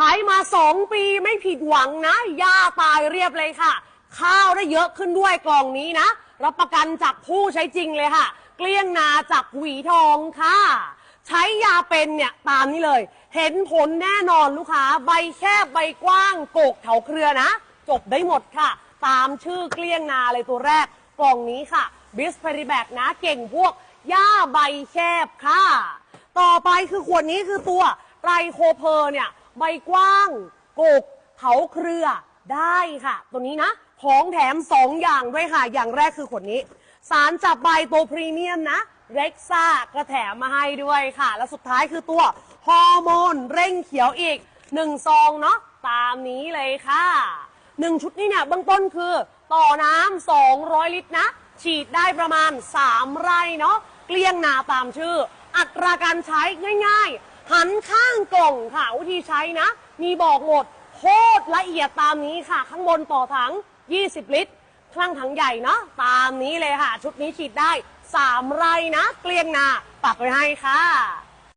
ขายมาสองปีไม่ผิดหวังนะย่าตายเรียบเลยค่ะ ข้าวได้เยอะขึ้นด้วยกล่องนี้นะ รับประกันจากผู้ใช้จริงเลยค่ะ เกลี้ยงนาจากหวีทองค่ะ ใช้ยาเป็นเนี่ยตามนี้เลย เห็นผลแน่นอนลูกค้า ใบแคบใบกว้างโกกเถาเครือนะ จบได้หมดค่ะ ตามชื่อเกลี้ยงนาเลยตัวแรก กล่องนี้ค่ะบิสเพริแบกนะเก่งพวกหญ้าใบแคบค่ะ ต่อไปคือขวดนี้คือตัวไตรโคเพอร์เนี่ย ใบกว้างกกเถาเครือได้ค่ะ ตัวนี้นะ ของแถม 2 อย่างด้วยค่ะ อย่างแรกคือขวดนี้ สารจับใบตัวพรีเมียมนะเร็กซ่ากระแถมมาให้ด้วยค่ะ และสุดท้ายคือตัวฮอร์โมนเร่งเขียวอีก1ซองเนาะตามนี้เลยค่ะ1ชุดนี้เนี่ยเบื้องต้นคือ ต่อน้ำ200 ลิตรนะ ฉีดได้ประมาณ 3 ไร่เนาะเกลี้ยงนาตามชื่อ อัตราการใช้ง่ายๆ หันข้างกล่องค่ะวิธีใช้นะ มีบอกหมดโคตรละเอียดตามนี้ค่ะ ข้างบนต่อถัง 20 ลิตรข้างถังใหญ่เนาะตามนี้เลยค่ะ ชุดนี้ฉีดได้ 3 ไร่นะ เกลียงนาปักไว้ให้ค่ะ